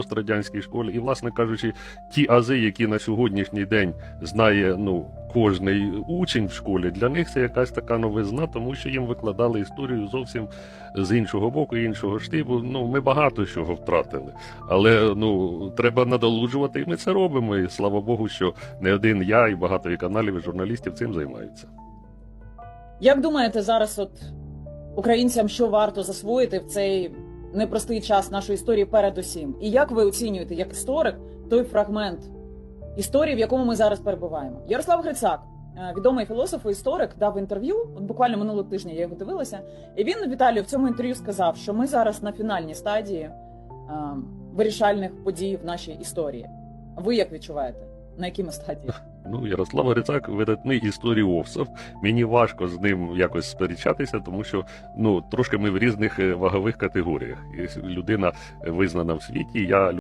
пострадянській школі. І, власне кажучи, ті ази, які на сьогоднішній день знає ну кожний учень в школі, для них це якась така новизна, тому що їм викладали історію зовсім з іншого боку, іншого штибу. Ну ми багато чого втратили, але ну треба надолуджувати, і ми це робимо. І слава Богу, що не один я і багато і каналів і журналістів цим займаються. Як думаєте, зараз от українцям що варто засвоїти в цей непростий час нашої історії передусім? І як ви оцінюєте як історик той фрагмент історії, в якому ми зараз перебуваємо? Ярослав Грицак, е, відомий філософ і історик, дав інтерв'ю. От буквально минулого тижня я його дивилася. І він Віталію в цьому інтерв'ю сказав, що ми зараз на фінальній стадії е, вирішальних подій в нашій історії. Ви як відчуваєте? На якій ми стадії? Ну, Ярослав Грицак видатний історіовсов. Мені важко з ним якось сперечатися, тому що ну трошки ми в різних е, вагових категоріях. Людина визнана в світі. Я